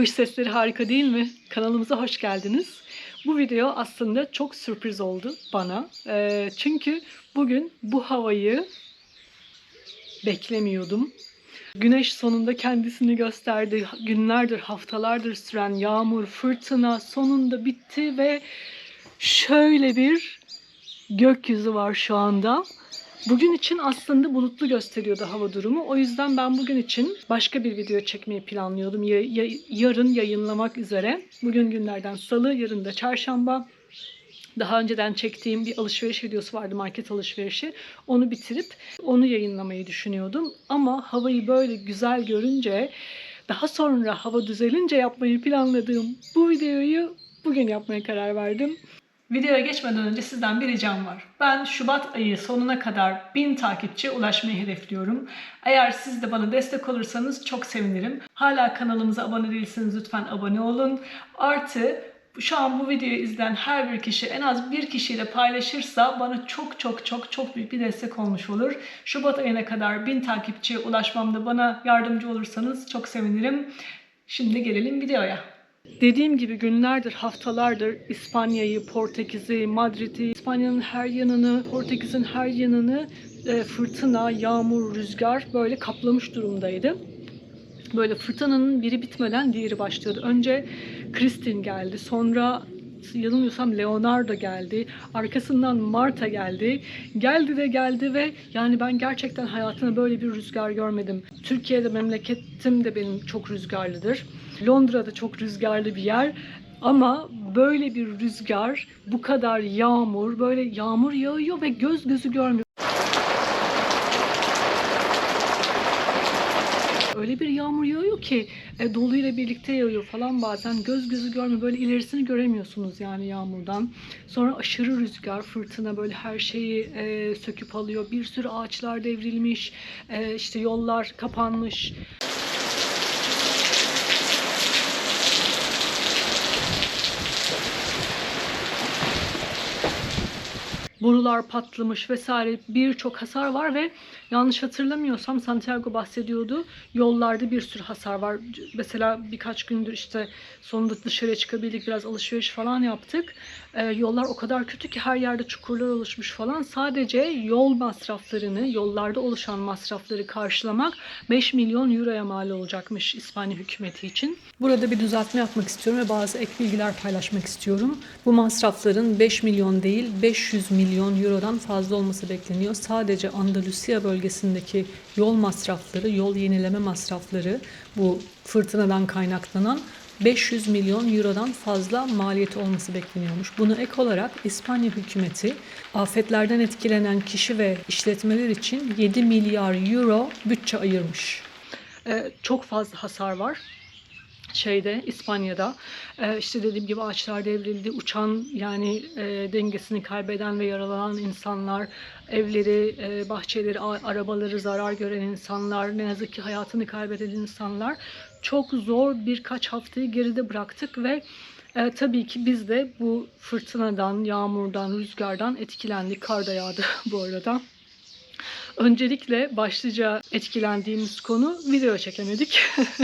Kuş sesleri harika değil mi? Kanalımıza hoş geldiniz. Bu video aslında çok sürpriz oldu bana. Ee, çünkü bugün bu havayı beklemiyordum. Güneş sonunda kendisini gösterdi. Günlerdir, haftalardır süren yağmur, fırtına sonunda bitti ve şöyle bir gökyüzü var şu anda. Bugün için aslında bulutlu gösteriyordu hava durumu. O yüzden ben bugün için başka bir video çekmeyi planlıyordum. Ya- ya- yarın yayınlamak üzere. Bugün günlerden salı, yarın da çarşamba. Daha önceden çektiğim bir alışveriş videosu vardı, market alışverişi. Onu bitirip onu yayınlamayı düşünüyordum. Ama havayı böyle güzel görünce, daha sonra hava düzelince yapmayı planladığım bu videoyu bugün yapmaya karar verdim. Videoya geçmeden önce sizden bir ricam var. Ben Şubat ayı sonuna kadar 1000 takipçi ulaşmayı hedefliyorum. Eğer siz de bana destek olursanız çok sevinirim. Hala kanalımıza abone değilseniz lütfen abone olun. Artı şu an bu videoyu izleyen her bir kişi en az bir kişiyle paylaşırsa bana çok çok çok çok büyük bir destek olmuş olur. Şubat ayına kadar 1000 takipçiye ulaşmamda bana yardımcı olursanız çok sevinirim. Şimdi gelelim videoya. Dediğim gibi günlerdir, haftalardır İspanya'yı, Portekiz'i, Madrid'i, İspanya'nın her yanını, Portekiz'in her yanını e, fırtına, yağmur, rüzgar böyle kaplamış durumdaydı. Böyle fırtınanın biri bitmeden diğeri başlıyordu. Önce Kristin geldi, sonra yanılmıyorsam Leonardo geldi, arkasından Marta geldi. Geldi de geldi ve yani ben gerçekten hayatımda böyle bir rüzgar görmedim. Türkiye'de memleketim de benim çok rüzgarlıdır. Londra'da çok rüzgarlı bir yer. Ama böyle bir rüzgar, bu kadar yağmur, böyle yağmur yağıyor ve göz gözü görmüyor. Öyle bir yağmur yağıyor ki e, doluyla birlikte yağıyor falan bazen göz gözü görmüyor böyle ilerisini göremiyorsunuz yani yağmurdan. Sonra aşırı rüzgar, fırtına böyle her şeyi e, söküp alıyor. Bir sürü ağaçlar devrilmiş, e, işte yollar kapanmış. Borular patlamış vesaire birçok hasar var ve yanlış hatırlamıyorsam Santiago bahsediyordu. Yollarda bir sürü hasar var. Mesela birkaç gündür işte sonunda dışarıya çıkabildik biraz alışveriş falan yaptık. Ee, yollar o kadar kötü ki her yerde çukurlar oluşmuş falan. Sadece yol masraflarını, yollarda oluşan masrafları karşılamak 5 milyon euroya mal olacakmış İspanya hükümeti için. Burada bir düzeltme yapmak istiyorum ve bazı ek bilgiler paylaşmak istiyorum. Bu masrafların 5 milyon değil 500 milyon eurodan fazla olması bekleniyor. Sadece Andalusya bölgesindeki yol masrafları, yol yenileme masrafları bu fırtınadan kaynaklanan 500 milyon eurodan fazla maliyeti olması bekleniyormuş. Bunu ek olarak İspanya hükümeti afetlerden etkilenen kişi ve işletmeler için 7 milyar euro bütçe ayırmış. Ee, çok fazla hasar var şeyde İspanya'da. Ee, işte dediğim gibi ağaçlar devrildi. Uçan yani e, dengesini kaybeden ve yaralanan insanlar evleri e, bahçeleri arabaları zarar gören insanlar ne yazık ki hayatını kaybeden insanlar çok zor birkaç haftayı geride bıraktık ve e, tabii ki biz de bu fırtınadan yağmurdan rüzgardan etkilendik. Kar da yağdı bu arada. Öncelikle başlıca etkilendiğimiz konu video çekemedik.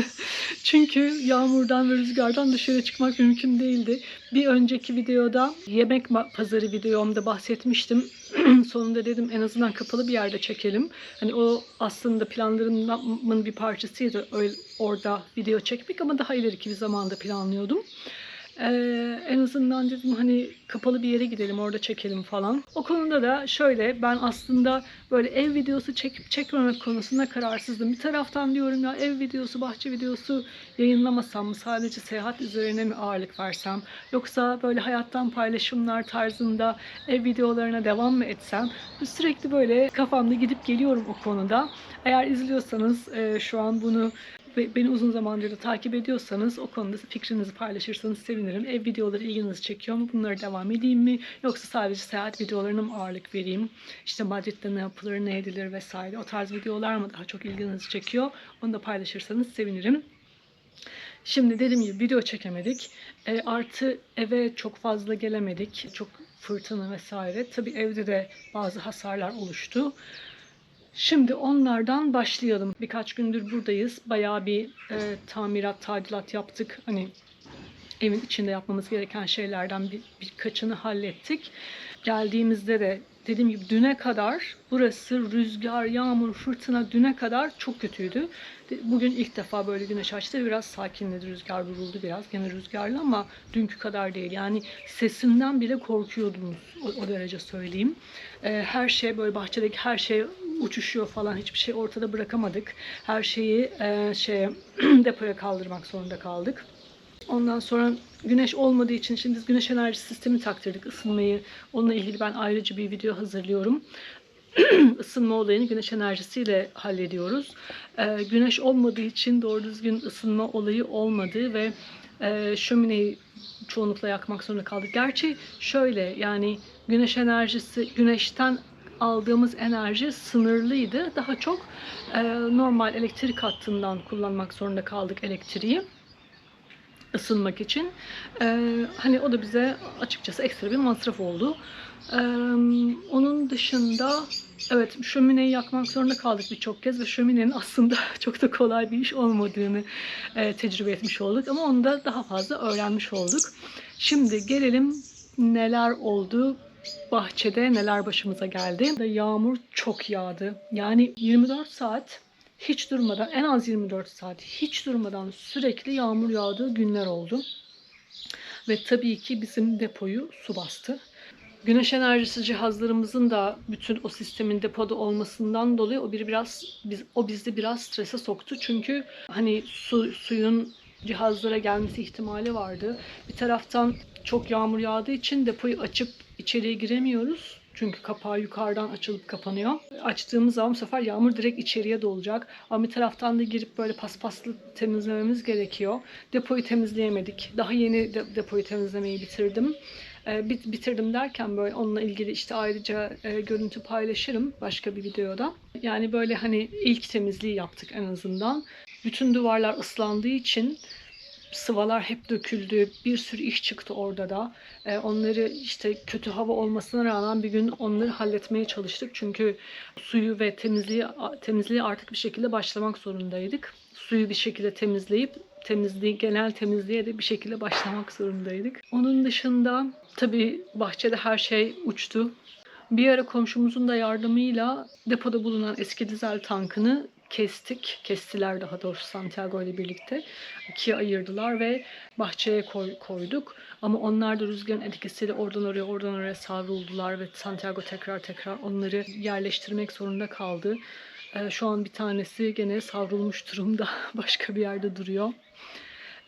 Çünkü yağmurdan ve rüzgardan dışarı çıkmak mümkün değildi. Bir önceki videoda yemek pazarı videomda bahsetmiştim. Sonunda dedim en azından kapalı bir yerde çekelim. Hani o aslında planlarımın bir parçasıydı öyle, orada video çekmek ama daha ileriki bir zamanda planlıyordum. Ee, en azından dedim hani kapalı bir yere gidelim orada çekelim falan. O konuda da şöyle ben aslında böyle ev videosu çekip çekmemek konusunda kararsızdım. Bir taraftan diyorum ya ev videosu, bahçe videosu yayınlamasam mı sadece seyahat üzerine mi ağırlık versem yoksa böyle hayattan paylaşımlar tarzında ev videolarına devam mı etsem sürekli böyle kafamda gidip geliyorum o konuda. Eğer izliyorsanız e, şu an bunu ve beni uzun zamandır da takip ediyorsanız o konuda fikrinizi paylaşırsanız sevinirim. Ev videoları ilginizi çekiyor mu? Bunları devam edeyim mi? Yoksa sadece seyahat videolarına mı ağırlık vereyim? İşte Madrid'de ne yapılır, ne edilir vesaire. O tarz videolar mı daha çok ilginizi çekiyor? Onu da paylaşırsanız sevinirim. Şimdi dediğim gibi video çekemedik. E, artı eve çok fazla gelemedik. Çok fırtına vesaire. Tabii evde de bazı hasarlar oluştu. Şimdi onlardan başlayalım. Birkaç gündür buradayız. Bayağı bir e, tamirat, tadilat yaptık. Hani evin içinde yapmamız gereken şeylerden bir, birkaçını hallettik. Geldiğimizde de dediğim gibi düne kadar burası rüzgar, yağmur, fırtına düne kadar çok kötüydü. Bugün ilk defa böyle güneş açtı. Biraz sakinledi. Rüzgar duruldu biraz. Gene rüzgarlı ama dünkü kadar değil. Yani sesimden bile korkuyordunuz. O, o derece söyleyeyim. Ee, her şey böyle bahçedeki her şey uçuşuyor falan. Hiçbir şey ortada bırakamadık. Her şeyi e, şeye depoya kaldırmak zorunda kaldık. Ondan sonra güneş olmadığı için şimdi biz güneş enerji sistemi taktırdık ısınmayı. Onunla ilgili ben ayrıca bir video hazırlıyorum. Isınma olayını güneş enerjisiyle hallediyoruz. Ee, güneş olmadığı için doğru düzgün ısınma olayı olmadı ve e, şömineyi çoğunlukla yakmak zorunda kaldık. Gerçi şöyle yani güneş enerjisi güneşten aldığımız enerji sınırlıydı. Daha çok e, normal elektrik hattından kullanmak zorunda kaldık elektriği ısınmak için. Ee, hani o da bize açıkçası ekstra bir masraf oldu. Ee, onun dışında evet şömineyi yakmak zorunda kaldık birçok kez ve şöminenin aslında çok da kolay bir iş olmadığını e, tecrübe etmiş olduk ama onu da daha fazla öğrenmiş olduk. Şimdi gelelim neler oldu bahçede neler başımıza geldi. Yağmur çok yağdı. Yani 24 saat hiç durmadan en az 24 saat hiç durmadan sürekli yağmur yağdığı günler oldu. Ve tabii ki bizim depoyu su bastı. Güneş enerjisi cihazlarımızın da bütün o sistemin depoda olmasından dolayı o bir biraz biz o bizi biraz strese soktu. Çünkü hani su suyun cihazlara gelmesi ihtimali vardı. Bir taraftan çok yağmur yağdığı için depoyu açıp içeriye giremiyoruz. Çünkü kapağı yukarıdan açılıp kapanıyor. Açtığımız zaman bu sefer yağmur direkt içeriye dolacak. Ama bir taraftan da girip böyle paspaslı temizlememiz gerekiyor. Depoyu temizleyemedik. Daha yeni de- depoyu temizlemeyi bitirdim. Ee, bit- bitirdim derken böyle onunla ilgili işte ayrıca e, görüntü paylaşırım başka bir videoda. Yani böyle hani ilk temizliği yaptık en azından. Bütün duvarlar ıslandığı için sıvalar hep döküldü. Bir sürü iş çıktı orada da. Ee, onları işte kötü hava olmasına rağmen bir gün onları halletmeye çalıştık. Çünkü suyu ve temizliği temizliği artık bir şekilde başlamak zorundaydık. Suyu bir şekilde temizleyip temizliği genel temizliğe de bir şekilde başlamak zorundaydık. Onun dışında tabii bahçede her şey uçtu. Bir ara komşumuzun da yardımıyla depoda bulunan eski dizel tankını kestik. Kestiler daha doğrusu Santiago ile birlikte. ikiye ayırdılar ve bahçeye koy- koyduk. Ama onlar da rüzgarın etkisiyle oradan oraya oradan oraya savruldular ve Santiago tekrar tekrar onları yerleştirmek zorunda kaldı. Ee, şu an bir tanesi gene savrulmuş durumda. Başka bir yerde duruyor.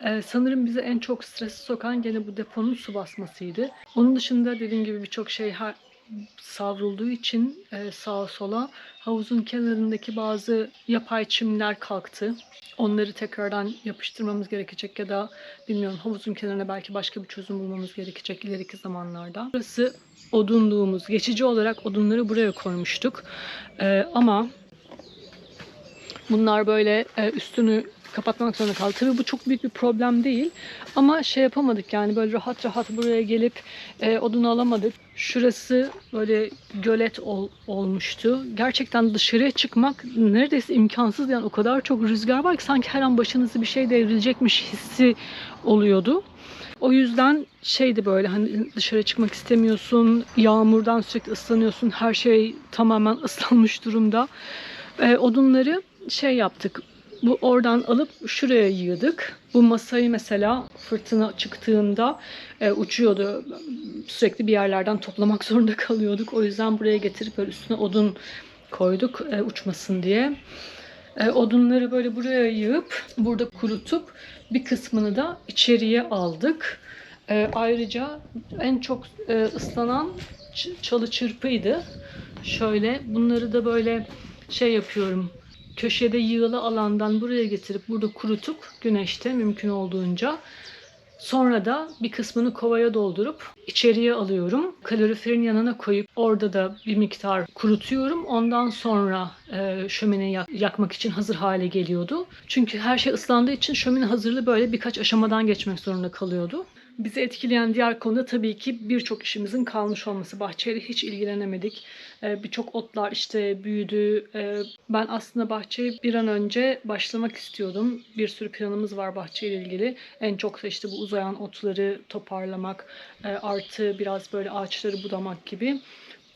Ee, sanırım bize en çok stresi sokan gene bu deponun su basmasıydı. Onun dışında dediğim gibi birçok şey her, savrulduğu için e, sağa sola havuzun kenarındaki bazı yapay çimler kalktı. Onları tekrardan yapıştırmamız gerekecek ya da bilmiyorum havuzun kenarına belki başka bir çözüm bulmamız gerekecek ileriki zamanlarda. Burası odunluğumuz. Geçici olarak odunları buraya koymuştuk. Ee, ama bunlar böyle e, üstünü kapatmak zorunda kaldı. Tabii bu çok büyük bir problem değil. Ama şey yapamadık yani böyle rahat rahat buraya gelip e, odunu alamadık. Şurası böyle gölet ol- olmuştu. Gerçekten dışarıya çıkmak neredeyse imkansız yani o kadar çok rüzgar var ki sanki her an başınızı bir şey devrilecekmiş hissi oluyordu. O yüzden şeydi böyle hani dışarı çıkmak istemiyorsun, yağmurdan sürekli ıslanıyorsun, her şey tamamen ıslanmış durumda. E, odunları şey yaptık, bu oradan alıp şuraya yığdık. Bu masayı mesela fırtına çıktığında e, uçuyordu. Sürekli bir yerlerden toplamak zorunda kalıyorduk. O yüzden buraya getirip böyle üstüne odun koyduk e, uçmasın diye. E, odunları böyle buraya yığıp burada kurutup bir kısmını da içeriye aldık. E, ayrıca en çok e, ıslanan çalı çırpıydı. Şöyle bunları da böyle şey yapıyorum köşede yığılı alandan buraya getirip burada kurutup güneşte mümkün olduğunca sonra da bir kısmını kovaya doldurup içeriye alıyorum. Kaloriferin yanına koyup orada da bir miktar kurutuyorum. Ondan sonra e, şömineyi yak- yakmak için hazır hale geliyordu. Çünkü her şey ıslandığı için şömine hazırlığı böyle birkaç aşamadan geçmek zorunda kalıyordu. Bizi etkileyen diğer konu da tabii ki birçok işimizin kalmış olması. Bahçeyle hiç ilgilenemedik. Ee, Birçok otlar işte büyüdü. Ee, Ben aslında bahçeye bir an önce başlamak istiyordum. Bir sürü planımız var bahçeyle ilgili. En çok da işte bu uzayan otları toparlamak, e, artı biraz böyle ağaçları budamak gibi.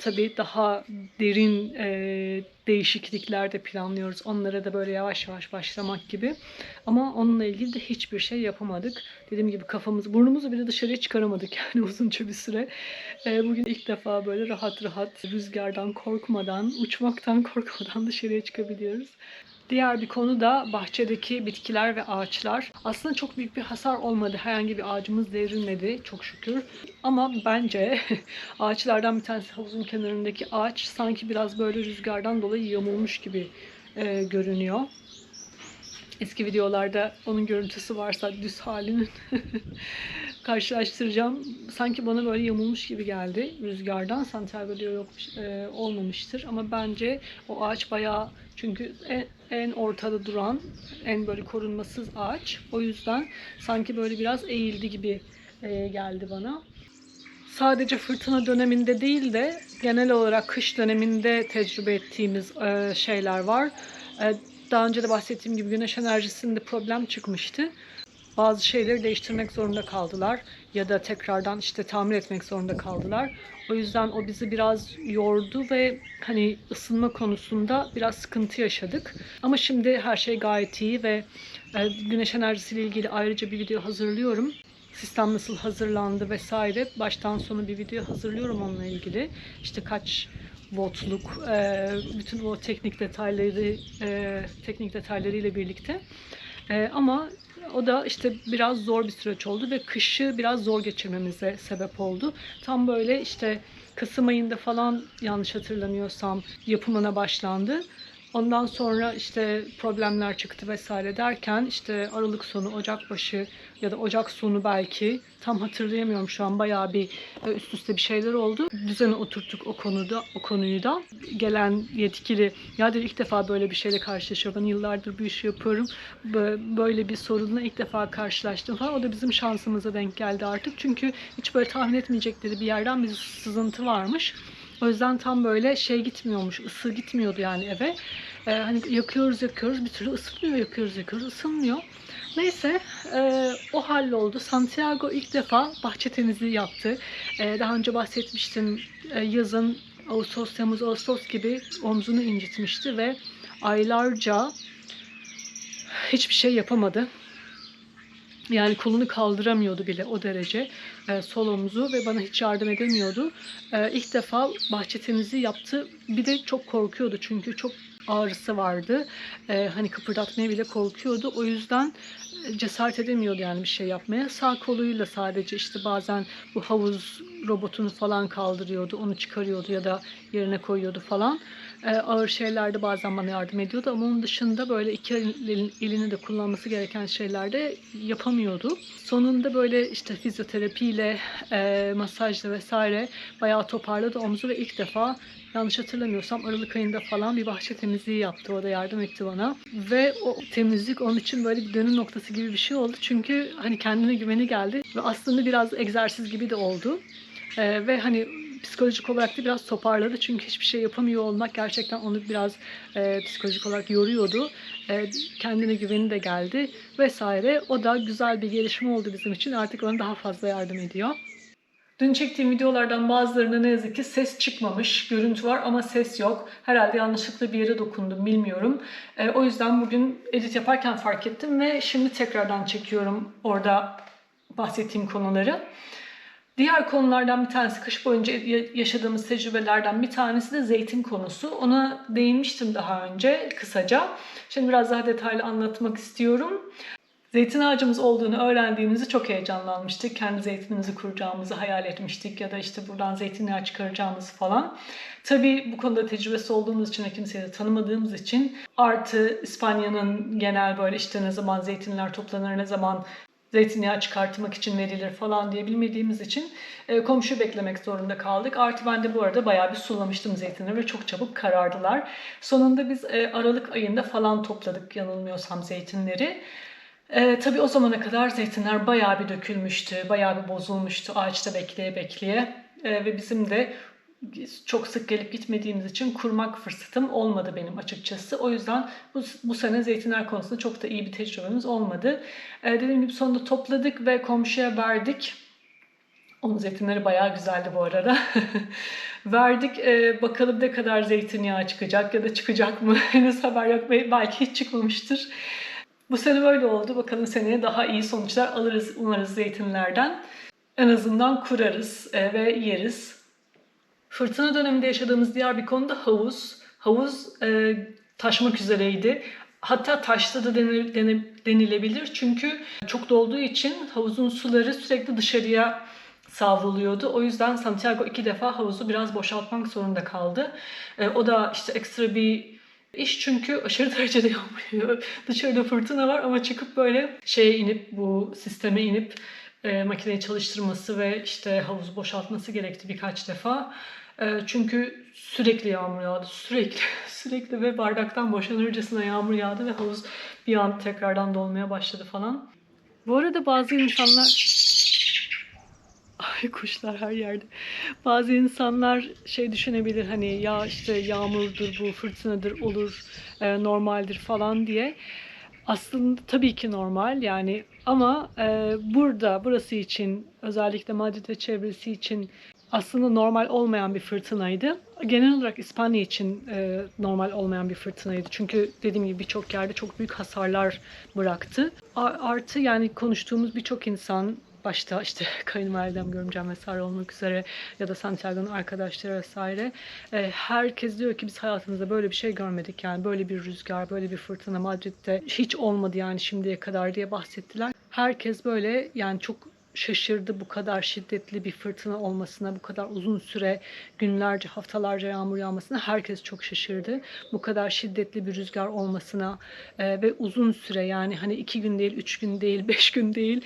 Tabii daha derin e, değişiklikler de planlıyoruz. Onlara da böyle yavaş yavaş başlamak gibi. Ama onunla ilgili de hiçbir şey yapamadık. Dediğim gibi kafamızı, burnumuzu bile dışarıya çıkaramadık yani uzunca bir süre. E, bugün ilk defa böyle rahat rahat rüzgardan korkmadan, uçmaktan korkmadan dışarıya çıkabiliyoruz. Diğer bir konu da bahçedeki bitkiler ve ağaçlar. Aslında çok büyük bir hasar olmadı. Herhangi bir ağacımız devrilmedi çok şükür. Ama bence ağaçlardan bir tanesi havuzun kenarındaki ağaç sanki biraz böyle rüzgardan dolayı yamulmuş gibi e, görünüyor. Eski videolarda onun görüntüsü varsa düz halinin karşılaştıracağım. Sanki bana böyle yamulmuş gibi geldi rüzgardan. Santiago diyor yok e, olmamıştır ama bence o ağaç bayağı çünkü en, en ortada duran en böyle korunmasız ağaç. O yüzden sanki böyle biraz eğildi gibi e, geldi bana. Sadece fırtına döneminde değil de genel olarak kış döneminde tecrübe ettiğimiz e, şeyler var. E, daha önce de bahsettiğim gibi güneş enerjisinde problem çıkmıştı. Bazı şeyleri değiştirmek zorunda kaldılar ya da tekrardan işte tamir etmek zorunda kaldılar. O yüzden o bizi biraz yordu ve hani ısınma konusunda biraz sıkıntı yaşadık. Ama şimdi her şey gayet iyi ve e, güneş enerjisiyle ilgili ayrıca bir video hazırlıyorum. Sistem nasıl hazırlandı vesaire baştan sona bir video hazırlıyorum onunla ilgili. İşte kaç voltluk, e, bütün o teknik detayları, e, teknik detaylarıyla birlikte. E, ama o da işte biraz zor bir süreç oldu ve kışı biraz zor geçirmemize sebep oldu. Tam böyle işte Kasım ayında falan yanlış hatırlamıyorsam yapımına başlandı. Ondan sonra işte problemler çıktı vesaire derken işte Aralık sonu, Ocak başı ya da Ocak sonu belki tam hatırlayamıyorum şu an bayağı bir e, üst üste bir şeyler oldu. Düzene oturttuk o konuda o konuyu da. Gelen yetkili ya dedi ilk defa böyle bir şeyle karşılaşıyorum. Ben yıllardır bu işi yapıyorum. Bö- Böyle bir sorunla ilk defa karşılaştım falan. O da bizim şansımıza denk geldi artık. Çünkü hiç böyle tahmin etmeyecekleri bir yerden bir sızıntı varmış. O yüzden tam böyle şey gitmiyormuş, ısı gitmiyordu yani eve. Ee, hani yakıyoruz yakıyoruz bir türlü ısınmıyor, yakıyoruz yakıyoruz ısınmıyor. Neyse e, o halloldu. Santiago ilk defa bahçe temizliği yaptı. E, daha önce bahsetmiştim e, yazın Ağustos, Temmuz, Ağustos gibi omzunu incitmişti ve aylarca hiçbir şey yapamadı. Yani kolunu kaldıramıyordu bile o derece e, sol omzu ve bana hiç yardım edemiyordu. E, ilk defa bahçe temizliği yaptı. Bir de çok korkuyordu çünkü çok ağrısı vardı. E, hani kıpırdatmaya bile korkuyordu. O yüzden e, cesaret edemiyordu yani bir şey yapmaya. Sağ koluyla sadece işte bazen bu havuz robotunu falan kaldırıyordu. Onu çıkarıyordu ya da yerine koyuyordu falan. E, ağır şeylerde bazen bana yardım ediyordu ama onun dışında böyle iki elin- elini de kullanması gereken şeylerde yapamıyordu. Sonunda böyle işte fizyoterapiyle, e, masajla vesaire bayağı toparladı omuzu ve ilk defa yanlış hatırlamıyorsam Aralık ayında falan bir bahçe temizliği yaptı. O da yardım etti bana. Ve o temizlik onun için böyle bir dönüm noktası gibi bir şey oldu. Çünkü hani kendine güveni geldi ve aslında biraz egzersiz gibi de oldu. E, ve hani psikolojik olarak da biraz toparladı. Çünkü hiçbir şey yapamıyor olmak gerçekten onu biraz e, psikolojik olarak yoruyordu. E, kendine güveni de geldi vesaire. O da güzel bir gelişme oldu bizim için. Artık ona daha fazla yardım ediyor. Dün çektiğim videolardan bazılarında ne yazık ki ses çıkmamış. Görüntü var ama ses yok. Herhalde yanlışlıkla bir yere dokundum bilmiyorum. E, o yüzden bugün edit yaparken fark ettim ve şimdi tekrardan çekiyorum orada bahsettiğim konuları. Diğer konulardan bir tanesi kış boyunca ya- yaşadığımız tecrübelerden bir tanesi de zeytin konusu. Ona değinmiştim daha önce kısaca. Şimdi biraz daha detaylı anlatmak istiyorum. Zeytin ağacımız olduğunu öğrendiğimizde çok heyecanlanmıştık. Kendi zeytinimizi kuracağımızı hayal etmiştik ya da işte buradan zeytinyağı çıkaracağımızı falan. Tabii bu konuda tecrübesi olduğumuz için ve kimseyi de tanımadığımız için artı İspanya'nın genel böyle işte ne zaman zeytinler toplanır, ne zaman zeytinyağı çıkartmak için verilir falan diye bilmediğimiz için e, komşu beklemek zorunda kaldık. Artı ben de bu arada bayağı bir sulamıştım zeytinleri ve çok çabuk karardılar. Sonunda biz e, Aralık ayında falan topladık yanılmıyorsam zeytinleri. Ee, tabii o zamana kadar zeytinler bayağı bir dökülmüştü, bayağı bir bozulmuştu ağaçta bekleye bekleye. Ee, ve bizim de çok sık gelip gitmediğimiz için kurmak fırsatım olmadı benim açıkçası. O yüzden bu, bu sene zeytinler konusunda çok da iyi bir tecrübemiz olmadı. Ee, dediğim gibi sonunda topladık ve komşuya verdik. Onun zeytinleri bayağı güzeldi bu arada. Verdik Ee, bakalım ne kadar zeytinyağı çıkacak ya da çıkacak mı henüz haber yok Bel- belki hiç çıkmamıştır. Bu sene böyle oldu. Bakalım seneye daha iyi sonuçlar alırız umarız zeytinlerden. En azından kurarız e, ve yeriz. Fırtına döneminde yaşadığımız diğer bir konu da havuz. Havuz e, taşmak üzereydi. Hatta taştı da denilebilir çünkü çok dolduğu için havuzun suları sürekli dışarıya savruluyordu. O yüzden Santiago iki defa havuzu biraz boşaltmak zorunda kaldı. E, o da işte ekstra bir iş çünkü aşırı derecede yağmur yağıyor. Dışarıda fırtına var ama çıkıp böyle şeye inip bu sisteme inip e, makineyi çalıştırması ve işte havuzu boşaltması gerekti birkaç defa. E, çünkü sürekli yağmur yağdı. Sürekli sürekli ve bardaktan boşanırcasına yağmur yağdı ve havuz bir an tekrardan dolmaya başladı falan. Bu arada bazı insanlar Ay kuşlar her yerde. Bazı insanlar şey düşünebilir hani ya işte yağmurdur bu, fırtınadır, olur, e, normaldir falan diye. Aslında tabii ki normal yani ama e, burada burası için özellikle Madrid ve çevresi için aslında normal olmayan bir fırtınaydı. Genel olarak İspanya için e, normal olmayan bir fırtınaydı. Çünkü dediğim gibi birçok yerde çok büyük hasarlar bıraktı. Artı yani konuştuğumuz birçok insan başta işte kayınvalidem, görümcem vesaire olmak üzere ya da Santiago'nun arkadaşları vesaire e, herkes diyor ki biz hayatımızda böyle bir şey görmedik yani böyle bir rüzgar, böyle bir fırtına Madrid'de hiç olmadı yani şimdiye kadar diye bahsettiler. Herkes böyle yani çok şaşırdı bu kadar şiddetli bir fırtına olmasına, bu kadar uzun süre günlerce, haftalarca yağmur yağmasına herkes çok şaşırdı. Bu kadar şiddetli bir rüzgar olmasına e, ve uzun süre yani hani iki gün değil, üç gün değil, beş gün değil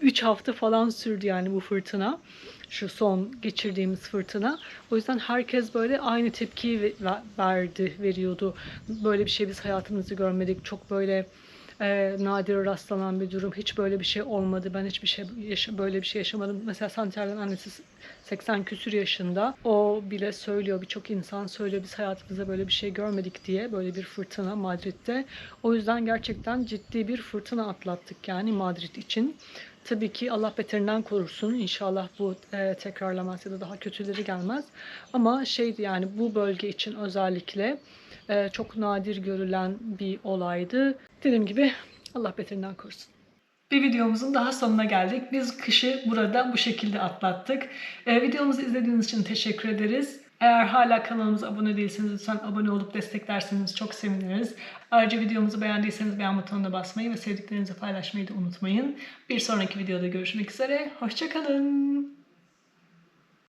3 hafta falan sürdü yani bu fırtına. Şu son geçirdiğimiz fırtına. O yüzden herkes böyle aynı tepkiyi ve- ve- verdi, veriyordu. Böyle bir şey biz hayatımızda görmedik. Çok böyle e, nadir rastlanan bir durum. Hiç böyle bir şey olmadı. Ben hiçbir şey yaşa- böyle bir şey yaşamadım. Mesela Santiago'nun annesi 80 küsür yaşında. O bile söylüyor, birçok insan söylüyor biz hayatımızda böyle bir şey görmedik diye. Böyle bir fırtına Madrid'de. O yüzden gerçekten ciddi bir fırtına atlattık yani Madrid için. Tabii ki Allah beterinden korusun. İnşallah bu e, tekrarlamaz ya da daha kötüleri gelmez. Ama şeydi yani bu bölge için özellikle e, çok nadir görülen bir olaydı. Dediğim gibi Allah beterinden korusun. Bir videomuzun daha sonuna geldik. Biz kışı burada bu şekilde atlattık. Ee, videomuzu izlediğiniz için teşekkür ederiz. Eğer hala kanalımıza abone değilseniz lütfen abone olup desteklerseniz çok seviniriz. Ayrıca videomuzu beğendiyseniz beğen butonuna basmayı ve sevdiklerinizle paylaşmayı da unutmayın. Bir sonraki videoda görüşmek üzere. Hoşçakalın.